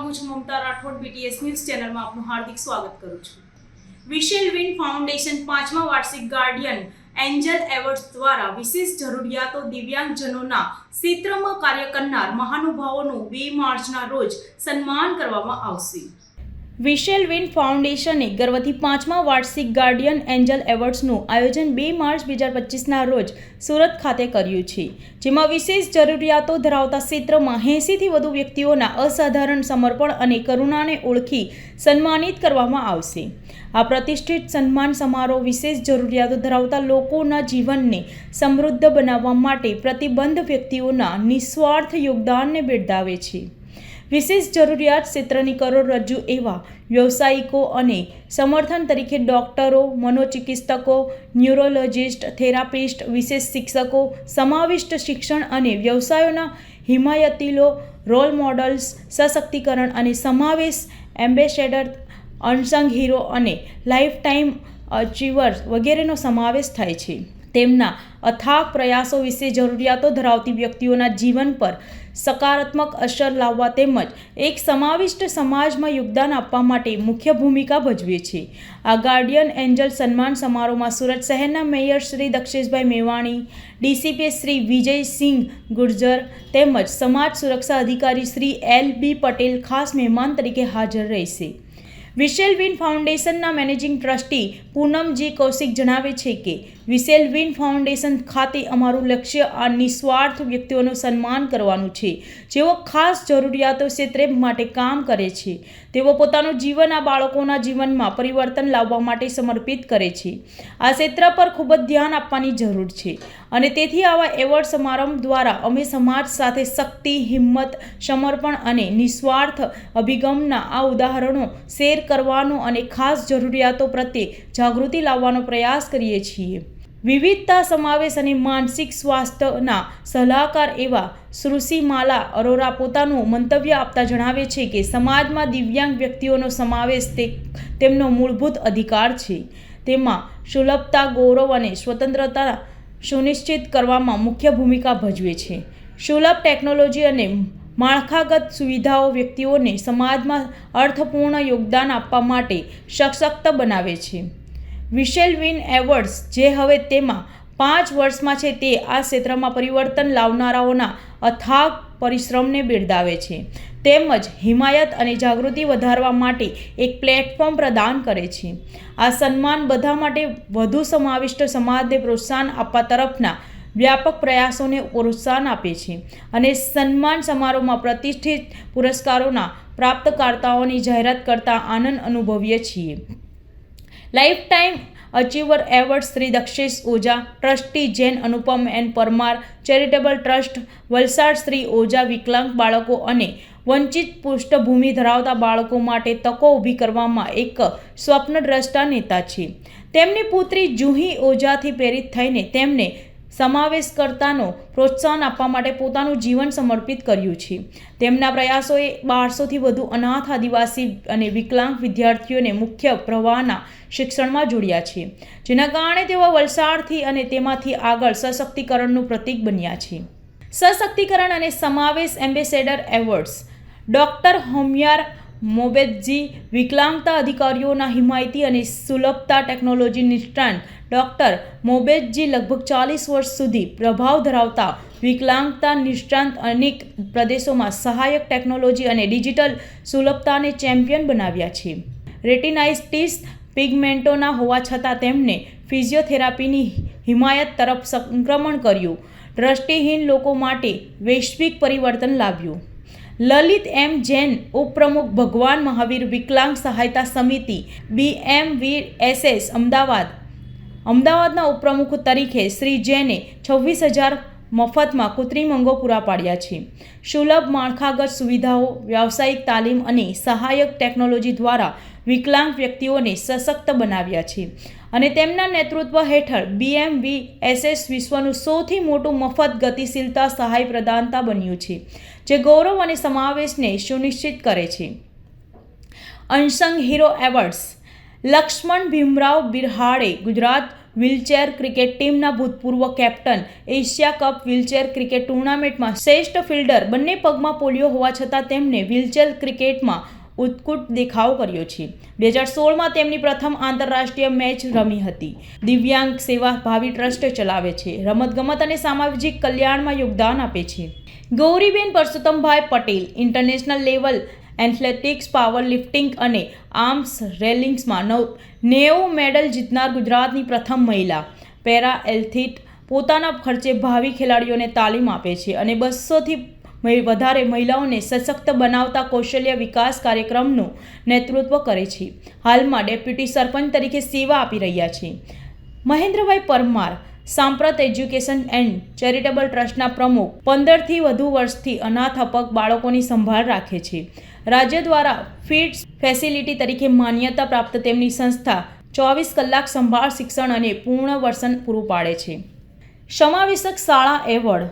હું છું મમતા Rathod BTS news ચેનલમાં આપનું હાર્દિક સ્વાગત કરું છું. વિશેલ વિન ફાઉન્ડેશન પાંચમા વાર્ષિક ગાર્ડિયન એન્જલ એવોર્ડ્સ દ્વારા વિશેષ જરૂરિયાતો દિવ્યાંગજનોના ક્ષેત્રમાં કાર્ય કરનાર મહાનુભાવોનું બે માર્ચના રોજ સન્માન કરવામાં આવશે. વિશેલ વિન ફાઉન્ડેશને ગર્વથી પાંચમા વાર્ષિક ગાર્ડિયન એન્જલ એવોર્ડ્સનું આયોજન બે માર્ચ બે હજાર પચીસના રોજ સુરત ખાતે કર્યું છે. જેમાં વિશેષ જરૂરિયાતો ધરાવતા ક્ષેત્રમાં એંસીથી વધુ વ્યક્તિઓના અસાધારણ સમર્પણ અને કરુણાને ઓળખી સન્માનિત કરવામાં આવશે. આ પ્રતિષ્ઠિત સન્માન સમારોહ વિશેષ જરૂરિયાતો ધરાવતા લોકોના જીવનને સમૃદ્ધ બનાવવા માટે પ્રતિબંધ વ્યક્તિઓના નિસ્વાર્થ યોગદાનને બિરદાવે છે. વિશેષ જરૂરિયાત ક્ષેત્રની કરોડરજ્જુ એવા વ્યવસાયિકો અને સમર્થન તરીકે ડોક્ટરો, મનોચિકિત્સકો, ન્યુરોલોજિસ્ટ, થેરાપિસ્ટ, વિશેષ શિક્ષકો, સમાવિષ્ટ શિક્ષણ અને વ્યવસાયોના હિમાયતીલો, રોલ મોડલ્સ, સશક્તિકરણ અને સમાવેશ એમ્બેસેડર, અનસંગ હીરો અને લાઈફ ટાઈમ અચીવર્સ વગેરેનો સમાવેશ થાય છે. તેમના અથાગ પ્રયાસો વિશે જરૂરિયાતો ધરાવતી વ્યક્તિઓના જીવન પર સકારાત્મક અસર લાવવા તેમજ એક સમાવિષ્ટ સમાજમાં યોગદાન આપવા માટે મુખ્ય ભૂમિકા ભજવે છે. આ ગાર્ડિયન એન્જલ સન્માન સમારોહમાં સુરત શહેરના મેયર શ્રી દક્ષેશભાઈ મેવાણી, ડીસીપી શ્રી વિજયસિંહ ગુર્જર તેમજ સમાજ સુરક્ષા અધિકારી શ્રી એલ બી પટેલ ખાસ મહેમાન તરીકે હાજર રહેશે. વિશેલ વિન ફાઉન્ડેશનના મેનેજિંગ ટ્રસ્ટી પૂનમજી કૌશિક જણાવે છે કે વિશેલ વિન ફાઉન્ડેશન ખાતે અમારું લક્ષ્ય આ નિસ્વાર્થ વ્યક્તિઓનું સન્માન કરવાનું છે. જેઓ ખાસ જરૂરિયાતો ક્ષેત્રે માટે કામ કરે છે. તેઓ પોતાનું જીવન આ બાળકોના જીવનમાં પરિવર્તન લાવવા માટે સમર્પિત કરે છે. આ ક્ષેત્ર પર ખૂબ જ ધ્યાન આપવાની જરૂર છે. અને તેથી આવા એવોર્ડ સમારંભ દ્વારા અમે સમાજ સાથે શક્તિ, હિંમત, સમર્પણ અને નિસ્વાર્થ અભિગમના આ ઉદાહરણો શેર કરવાનો અને ખાસ જરૂરિયાતો પ્રત્યે જાગૃતિ લાવવાનો પ્રયાસ કરીએ છીએ. વિવિધતા સમાવેશ અને માનસિક સ્વાસ્થ્યના સલાહકાર એવા શ્રુષિમાલા અરોરા પોતાનું મંતવ્ય આપતા જણાવે છે કે સમાજમાં દિવ્યાંગ વ્યક્તિઓનો સમાવેશ તે તેમનો મૂળભૂત અધિકાર છે. તેમાં સુલભતા, ગૌરવ અને સ્વતંત્રતા સુનિશ્ચિત કરવામાં મુખ્ય ભૂમિકા ભજવે છે. સુલભ ટેકનોલોજી અને માળખાગત સુવિધાઓ વ્યક્તિઓને સમાજમાં અર્થપૂર્ણ યોગદાન આપવા માટે સશક્ત બનાવે છે. વિશેલ વિન એવોર્ડ્સ જે હવે તેમાં પાંચ વર્ષમાં છે, તે આ ક્ષેત્રમાં પરિવર્તન લાવનારાઓના અથાગ પરિશ્રમને બિરદાવે છે. તેમજ હિમાયત અને જાગૃતિ વધારવા માટે એક પ્લેટફોર્મ પ્રદાન કરે છે. આ સન્માન બધા માટે વધુ સમાવિષ્ટ સમાજને પ્રોત્સાહન આપવા તરફના વ્યાપક પ્રયાસોને પ્રોત્સાહન આપે છે અને સન્માન સમારોહમાં પ્રતિષ્ઠિત પુરસ્કારોના પ્રાપ્તકર્તાઓની જાહેરાત કરતા આનંદ અનુભવીએ છીએ. Life time achiever award Shri Dakshesh Oza trustee Jain Anupam N Parmar charitable trust Valsad Shri Oza વિકલાંગ બાળકો અને વંચિત પૃષ્ઠભૂમિ ધરાવતા બાળકો માટે તકો ઊભી કરવામાં એક સ્વપ્નદ્રષ્ટા નેતા છે. તેમની પુત્રી જુહી ઓઝાથી પ્રેરિત થઈને તેમને સમાવેશકર્તાનો પ્રોત્સાહન આપવા માટે પોતાનું જીવન સમર્પિત કર્યું છે. તેમના પ્રયાસોએ બારસોથી વધુ અનાથ આદિવાસી અને વિકલાંગ વિદ્યાર્થીઓને મુખ્ય પ્રવાહના શિક્ષણમાં જોડ્યા છે, જેના કારણે તેઓ વલસાડથી અને તેમાંથી આગળ સશક્તિકરણનું પ્રતીક બન્યા છે. સશક્તિકરણ અને સમાવેશ ambassador awards doctor Homiyar Mobedji વિકલાંગતા અધિકારીઓના હિમાયતી અને સુલભતા ટેકનોલોજી નિષ્ણાંત ડૉક્ટર મોબેદજી લગભગ ચાલીસ વર્ષ સુધી પ્રભાવ ધરાવતા વિકલાંગતા, નિષ્ણાંત અનેક પ્રદેશોમાં સહાયક ટેકનોલોજી અને ડિજિટલ સુલભતાને ચેમ્પિયન બનાવ્યા છે. રેટિનાઇસ્ટિસ પિગમેન્ટોના હોવા છતાં તેમને ફિઝિયોથેરાપીની હિમાયત તરફ સંક્રમણ કર્યું. દ્રષ્ટિહીન લોકો માટે વૈશ્વિક પરિવર્તન લાવ્યું. લલિત એમ જૈન ઉપપ્રમુખ ભગવાન Mahavir Viklang Sahayata Samiti, B M V S S, Ahmedabad અમદાવાદના ઉપપ્રમુખ તરીકે શ્રી જૈને છવ્વીસ હજાર મફતમાં કૃત્રિમ અંગો પૂરા પાડ્યા છે. સુલભ માળખાગત સુવિધાઓ, વ્યાવસાયિક તાલીમ અને સહાયક ટેકનોલોજી દ્વારા વિકલાંગ વ્યક્તિઓને સશક્ત બનાવ્યા છે અને તેમના નેતૃત્વ હેઠળ બીએમવી એસએસ વિશ્વનું સૌથી મોટું મફત ગતિશીલતા સહાય પ્રદાનતા બન્યું છે, જે ગૌરવ અને સમાવેશને સુનિશ્ચિત કરે છે. Unsung hero awards Laxman Bhimrao Birhade Gujarat wheelchair cricket ટીમના ભૂતપૂર્વ captain, Asia cup wheelchair cricket ટુર્નામેન્ટમાં શ્રેષ્ઠ ફિલ્ડર. બંને પગમાં પોલિયો હોવા છતાં તેમને વ્હીલચેર ક્રિકેટમાં ઉત્કૃટ દેખાવ કર્યો છે. બે હજાર સોળમાં તેમની પ્રથમ આંતરરાષ્ટ્રીય મેચ રમી હતી. દિવ્યાંગ સેવા ભાવિ ટ્રસ્ટ ચલાવે છે. રમતગમત અને સામાજિક કલ્યાણમાં યોગદાન આપે છે. Gauriben Parsottambhai Patel, international level athletics, power lifting અને આર્મ્સ રેલિંગ્સમાં નવ નેવું મેડલ જીતનાર ગુજરાતની પ્રથમ મહિલા. પેરા એથ્લીટ પોતાના ખર્ચે ભાવિ ખેલાડીઓને તાલીમ આપે છે અને બસોથી વધારે મહિલાઓને સશક્ત બનાવતા કૌશલ્ય વિકાસ કાર્યક્રમનું નેતૃત્વ કરે છે. હાલમાં ડેપ્યુટી સરપંચ તરીકે સેવા આપી રહ્યા છે. મહેન્દ્રભાઈ પરમાર, સાંપ્રત એજ્યુકેશન એન્ડ ચેરિટેબલ ટ્રસ્ટના પ્રમુખ, પંદરથી વધુ વર્ષથી અનાથ અપક બાળકોની સંભાળ રાખે છે. રાજ્ય દ્વારા ફિટ્સ ફેસિલિટી તરીકે માન્યતા પ્રાપ્ત તેમની સંસ્થા ચોવીસ કલાક સંભાળ, શિક્ષણ અને પૂર્ણ વર્ષન પૂરું પાડે છે. સમાવેશક શાળા એવોર્ડ.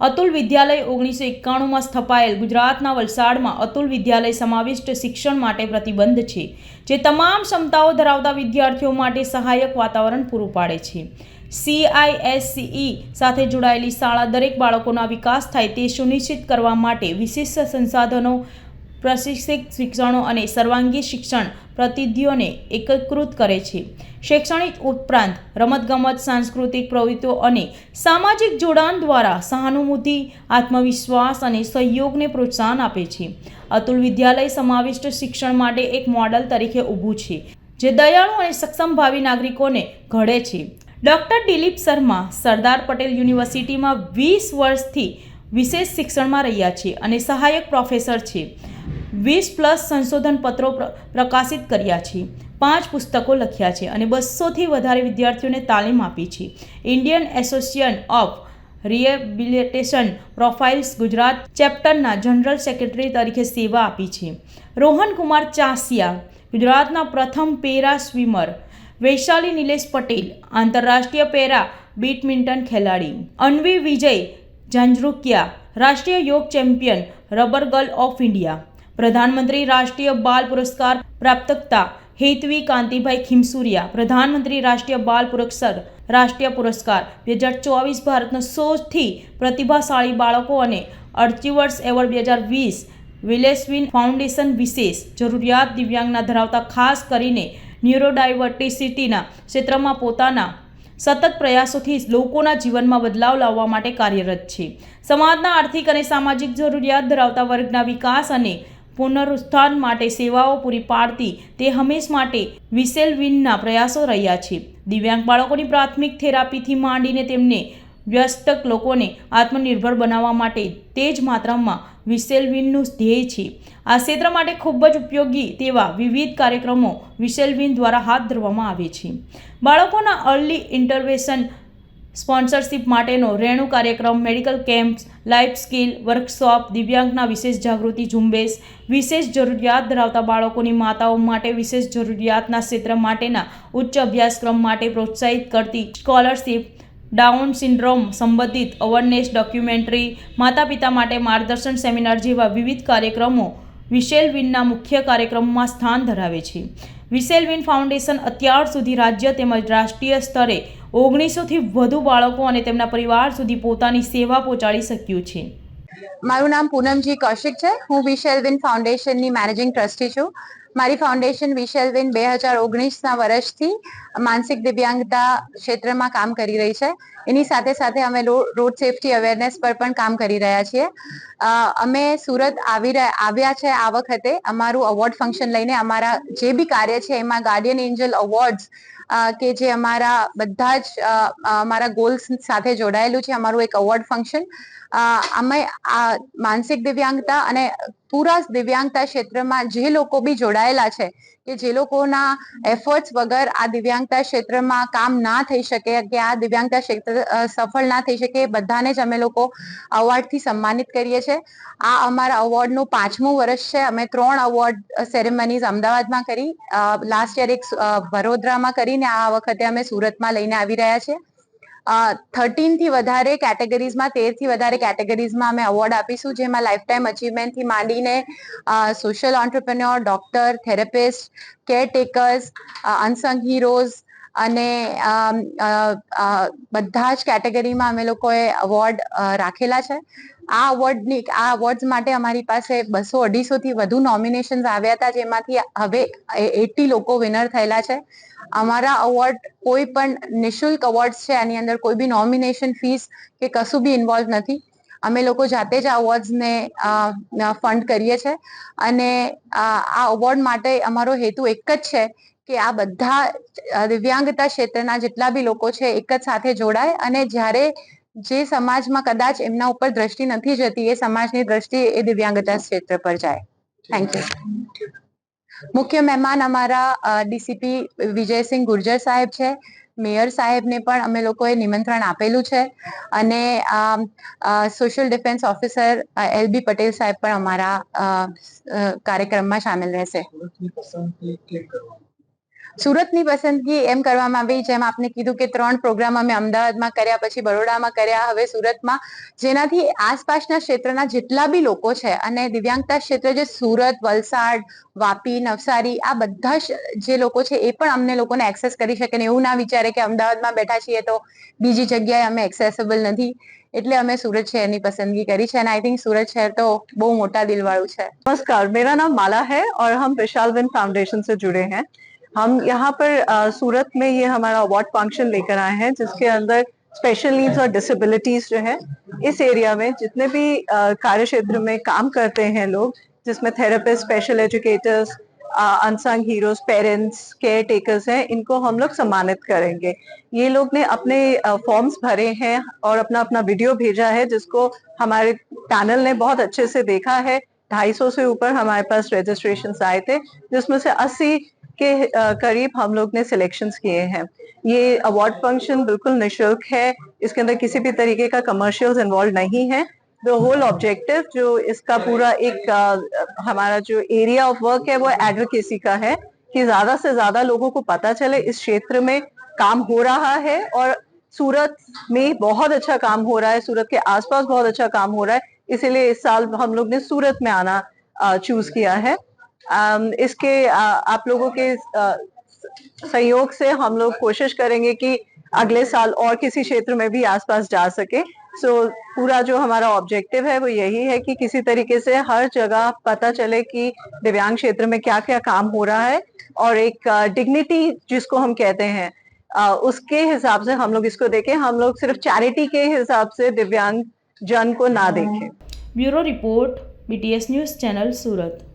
અતુલ વિદ્યાલય ઓગણીસો એકાણુંમાં સ્થપાયેલ. ગુજરાતના વલસાડમાં અતુલ વિદ્યાલય સમાવિષ્ટ શિક્ષણ માટે પ્રતિબંધ છે, જે તમામ ક્ષમતાઓ ધરાવતા વિદ્યાર્થીઓ માટે સહાયક વાતાવરણ પૂરું પાડે છે. સીઆઈએસસીઈ સાથે જોડાયેલી શાળા દરેક બાળકોના વિકાસ થાય તે સુનિશ્ચિત કરવા માટે વિશિષ્ટ સંસાધનો પ્રશિક્ષિત શિક્ષણો અને સર્વાંગી શિક્ષણ પ્રતિનિધિઓને એકીકૃત કરે છે. શૈક્ષણિક ઉપરાંત રમતગમત, સાંસ્કૃતિક પ્રવૃત્તિઓ અને સામાજિક જોડાણ દ્વારા સહાનુભૂતિ, આત્મવિશ્વાસ અને સહયોગને પ્રોત્સાહન આપે છે. અતુલ વિદ્યાલય સમાવિષ્ટ શિક્ષણ માટે એક મોડલ તરીકે ઊભું છે, જે દયાળુ અને સક્ષમ ભાવિ નાગરિકોને ઘડે છે. ડૉક્ટર દિલીપ શર્મા, સરદાર પટેલ યુનિવર્સિટીમાં વીસ વર્ષથી વિશેષ શિક્ષણમાં રહ્યા છે અને સહાયક પ્રોફેસર છે. વીસ પ્લસ સંશોધન પત્રો પ્ર- પ્રકાશિત કર્યા છે. પાંચ પુસ્તકો લખ્યા છે અને બસોથી વધારે વિદ્યાર્થીઓને તાલીમ આપી છે. Indian association of rehabilitation profiles Gujarat ચેપ્ટરના general secretary તરીકે સેવા આપી છે. રોહન કુમાર ચાસિયા, ગુજરાતના પ્રથમ પેરા સ્વિમર. વૈશાલી નિલેશ પટેલ, આંતરરાષ્ટ્રીય પેરા બેડમિન્ટન ખેલાડી. અન્વી વિજય ઝાંઝરુકિયા, રાષ્ટ્રીય yoga champion, rubber girl of India. પ્રધાનમંત્રી રાષ્ટ્રીય બાલ પુરસ્કાર પ્રાપ્તકતા હેતવી કાંતિભાઈ ખીમસુરિયા, પ્રધાનમંત્રી રાષ્ટ્રીય બાલ પુરસ્કાર, રાષ્ટ્રીય પુરસ્કાર. બે હજાર ચોવીસ ભારતના સૌથી પ્રતિભાશાળી બાળકો અને અર્ચીવર્સ એવોર્ડ બે હજાર વીસ વિલેસવિન ફાઉન્ડેશન વિશેષ જરૂરિયાત દિવ્યાંગના ધરાવતા ખાસ કરીને ન્યુરોડાયવર્ટિસિટીના ક્ષેત્રમાં પોતાના સતત પ્રયાસોથી લોકોના જીવનમાં બદલાવ લાવવા માટે કાર્યરત છે. સમાજના આર્થિક અને સામાજિક જરૂરિયાત ધરાવતા વર્ગના વિકાસ અને પુનરુત્થાન માટે સેવાઓ પૂરી પાડતી તે હંમેશ માટે વિસેલ વિનના પ્રયાસો રહ્યા છે. દિવ્યાંગ બાળકોની પ્રાથમિક થેરાપીથી માંડીને તેમને વ્યસ્તક લોકોને આત્મનિર્ભર બનાવવા માટે તે જ માત્રામાં વિસેલવિનનું ધ્યેય છે. આ ક્ષેત્ર માટે ખૂબ જ ઉપયોગી તેવા વિવિધ કાર્યક્રમો વિસેલવિન દ્વારા હાથ ધરવામાં આવે છે. બાળકોના અર્લી ઇન્ટરવેશન સ્પોન્સરશિપ માટેનો રેણુ કાર્યક્રમ, medical camps, life skill, workshop, દિવ્યાંગના વિશેષ જાગૃતિ ઝુંબેશ, વિશેષ જરૂરિયાત ધરાવતા બાળકોની માતાઓ માટે વિશેષ જરૂરિયાતના ક્ષેત્ર માટેના ઉચ્ચ અભ્યાસક્રમ માટે પ્રોત્સાહિત કરતી સ્કોલરશિપ ડાઉન સિન્ડ્રોમ સંબંધિત અવેરનેસ ડોક્યુમેન્ટરી માતા પિતા માટે માર્ગદર્શન સેમિનાર જેવા વિવિધ કાર્યક્રમો વિશેલ વિનના મુખ્ય કાર્યક્રમોમાં સ્થાન ધરાવે છે. વિશેલવિન ફાઉન્ડેશન અત્યાર સુધી રાજ્ય તેમજ રાષ્ટ્રીય સ્તરે ઓગણીસોથી વધુ બાળકો અને તેમના પરિવાર સુધી પોતાની સેવા પહોંચાડી શક્યું છે. મારું નામ પૂનમજી કૌશિક છે. હું વિશેલવિન ફાઉન્ડેશનની મેનેજિંગ ટ્રસ્ટી છું. મારી ફાઉન્ડેશન વિશેલવિન બે હજાર ઓગણીસના વર્ષથી માનસિક દિવ્યાંગતા ક્ષેત્રમાં કામ કરી રહી છે. એની સાથે સાથે અમે રોડ સેફટી અવેરનેસ પર પણ કામ કરી રહ્યા છીએ. અમે સુરત આવી આવ્યા છે આ વખતે. અમારું અવોર્ડ ફંક્શન લઈને અમારા જે બી કાર્ય છે, એમાં ગાર્ડિયન એન્જલ અવોર્ડ્સ કે જે અમારા બધા જ અમારા ગોલ્સ સાથે જોડાયેલું છે, અમારું એક અવોર્ડ ફંક્શન અમે આ માનસિક દિવ્યાંગતા અને પૂરા દિવ્યાંગતા ક્ષેત્રમાં જે લોકો બી જોડાયેલા છે, કે જે લોકોના એફર્ટ્સ વગર આ દિવ્યાંગતા ક્ષેત્રમાં કામ ના થઈ શકે, કે આ દિવ્યાંગતા ક્ષેત્ર સફળ ના થઈ શકે બધાને જ અમે લોકો અવોર્ડથી સન્માનિત કરીએ છીએ. આ અમારા અવોર્ડનું પાંચમું વર્ષ છે. અમે ત્રણ અવોર્ડ સેરેમનીઝ અમદાવાદમાં કરી લાસ્ટ યર એક વડોદરામાં કરીને આ વખતે અમે સુરતમાં લઈને આવી રહ્યા છીએ. થર્ટીનથી વધારે કેટેગરીઝમાં તેરથી વધારે કેટેગરીઝમાં અમે અવોર્ડ આપીશું, જેમાં લાઈફ ટાઈમ અચીવમેન્ટથી માંડીને social entrepreneur doctor therapist caretakers unsung heroes અને બધા જ કેટેગરીમાં અમે લોકોએ અવોર્ડ રાખેલા છે. આ અવોર્ડની આ અવોર્ડ્સ માટે અમારી પાસે બસો અઢીસોથી વધુ નોમિનેશન્સ આવ્યા હતા, જેમાંથી હવે એટી લોકો વિનર થયેલા છે. અમારા અવોર્ડ કોઈ પણ નિશુલ્ક અવોર્ડ્સ છે, આની અંદર કોઈ બી નોમિનેશન ફીસ કે કશું બી ઇન્વોલ્વ નથી. અમે લોકો જાતે જ આ અવોર્ડ્સને ફંડ કરીએ છીએ અને આ અવોર્ડ માટે અમારો હેતુ એક જ છે કે આ બધા દિવ્યાંગતા ક્ષેત્રના જેટલા બી લોકો છે, એક જ સાથે જોડાય અને જ્યારે જે સમાજમાં કદાચ એમના ઉપર દ્રષ્ટિ નથી જતી, એ સમાજની દ્રષ્ટિ એ દિવ્યાંગતા ક્ષેત્ર પર જાય. થેન્ક યુ મુખ્ય મહેમાન અમારા ડીસીપી વિજયસિંહ ગુર્જર સાહેબ છે. મેયર સાહેબને પણ અમે લોકોએ નિમંત્રણ આપેલું છે. અને social defence officer L B Patel સાહેબ પણ અમારા કાર્યક્રમમાં સામેલ રહેશે. સુરતની પસંદગી એમ કરવામાં આવી જેમ આપને કીધું કે ત્રણ પ્રોગ્રામ અમે અમદાવાદમાં કર્યા, પછી બરોડામાં કર્યા. હવે સુરતમાં જેનાથી આસપાસના ક્ષેત્રના જેટલા બી લોકો છે અને દિવ્યાંગતા ક્ષેત્ર જે સુરત, વલસાડ, વાપી, નવસારી, આ બધા જે લોકો છે એ પણ અમને લોકોને એક્સેસ કરી શકે ને એવું ના વિચારે કે અમદાવાદમાં બેઠા છીએ તો બીજી જગ્યાએ અમે એક્સેસેબલ નથી. એટલે અમે સુરત શહેરની પસંદગી કરી છે અને આઈ થિંક સુરત શહેર તો બહુ મોટા દિલવાળું છે. નમસ્કાર, મેરા નામ માલા હૈ ઓર હમ વિશાલબેન ફાઉન્ડેશન સે જુડે હૈ. हम यहाँ पर सूरत में ये हमारा अवार्ड फ़ंक्शन लेकर आए हैं, जिसके अंदर स्पेशल नीड्स और डिसेबिलिटीज जो है, इस एरिया में जितने भी कार्य क्षेत्र में काम करते हैं लोग, जिसमें therapist special educators unsung heroes parents caretakers हैं, इनको हम लोग सम्मानित करेंगे। ये लोग ने अपने फॉर्म्स भरे हैं और अपना अपना वीडियो भेजा है, जिसको हमारे पैनल ने बहुत अच्छे से देखा है। 250 से ऊपर हमारे पास रजिस्ट्रेशन आए थे, जिसमें से 80 के करीब हम लोग ने सिलेक्शन किए हैं। ये अवार्ड फ़ंक्शन बिल्कुल निशुल्क है। इसके अंदर किसी भी तरीके का कमर्शियल इन्वॉल्व नहीं है। द होल ऑब्जेक्टिव जो इसका पूरा एक अ, हमारा जो एरिया ऑफ़ वर्क है वो एडवोकेसी का है कि ज़्यादा से ज़्यादा लोगों को पता चले इस क्षेत्र में काम हो रहा है और सूरत में बहुत अच्छा काम हो रहा है सूरत के आसपास बहुत अच्छा काम हो रहा है। इसीलिए इस साल हम लोग ने सूरत में आना चूज़ किया है। Um, इसके आप लोगों के सहयोग से हम लोग कोशिश करेंगे कि अगले साल और किसी क्षेत्र में भी आसपास जा सके। सो so, पूरा जो हमारा ऑब्जेक्टिव है वो यही है कि किसी तरीके से हर जगह पता चले कि दिव्यांग क्षेत्र में क्या क्या काम हो रहा है और एक डिग्निटी जिसको हम कहते हैं उसके हिसाब से हम लोग इसको देखें। हम लोग सिर्फ़ चैरिटी के हिसाब से दिव्यांग जन को ना देखें। Bureau report BTS news channel Surat.